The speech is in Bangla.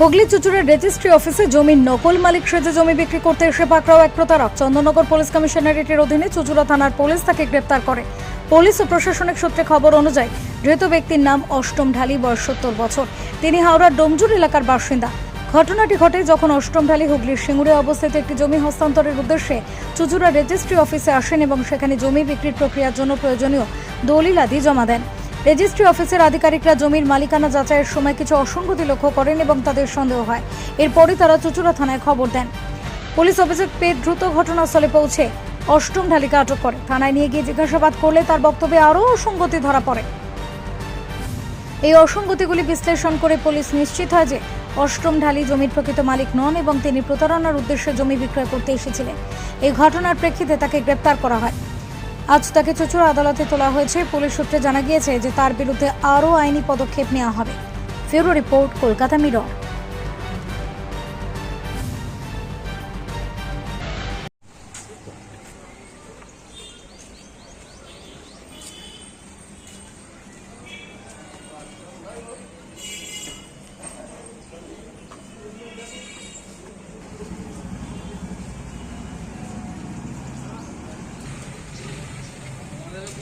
Hooghly চুচুড়ার রেজিস্ট্রি অফিসে জমির নকল মালিক সেজে জমি বিক্রি করতে এসে পাকড়াও এক প্রতারক। চন্দননগর পুলিশ কমিশনারেটের অধীনে চুচুড়া থানার পুলিশ তাকে গ্রেপ্তার করে। পুলিশ ও প্রশাসনিক সূত্রে খবর অনুযায়ী, ধৃত ব্যক্তির নাম অষ্টম ঢালি, বয়স সত্তর বছর। তিনি হাওড়ার ডোমজুর এলাকার বাসিন্দা। ঘটনাটি ঘটে যখন অষ্টম ঢালি, হুগলির সিঙ্গুরে অবস্থিত একটি জমি হস্তান্তরের উদ্দেশ্যে চুচুড়া রেজিস্ট্রি অফিসে আসেন এবং সেখানে জমি বিক্রির প্রক্রিয়ার জন্য প্রয়োজনীয় দলিল আদি জমা দেন। রেজিস্ট্রি অফিসের আধিকারিকরা জমির মালিকানা যাচাইয়ের সময় কিছু অসঙ্গতি লক্ষ্য করেন এবং তাদের সন্দেহ হয়। এরপরই তারা চুচুড়া থানায় খবর দেন। পুলিশ অফিসার পেয়ে দ্রুত ঘটনাস্থলে পৌঁছে অষ্টম ঢালিকা আটক করে। থানায় নিয়ে গিয়ে জিজ্ঞাসাবাদ করলে তার বক্তব্যে আরও অসঙ্গতি ধরা পড়ে। এই অসঙ্গতিগুলি বিশ্লেষণ করে পুলিশ নিশ্চিত হয় যে অষ্টম ঢালি জমির প্রকৃত মালিক নন এবং তিনি প্রতারণার উদ্দেশ্যে জমি বিক্রয় করতে এসেছিলেন। এই ঘটনার প্রেক্ষিতে তাকে গ্রেপ্তার করা হয়। আজ তাকে চচুর আদালতে তোলা হয়েছে। পুলিশ সূত্রে জানা গিয়েছে যে তার বিরুদ্ধে আরও আইনি পদক্ষেপ নেওয়া হবে। Bureau report, Kolkata Mirror.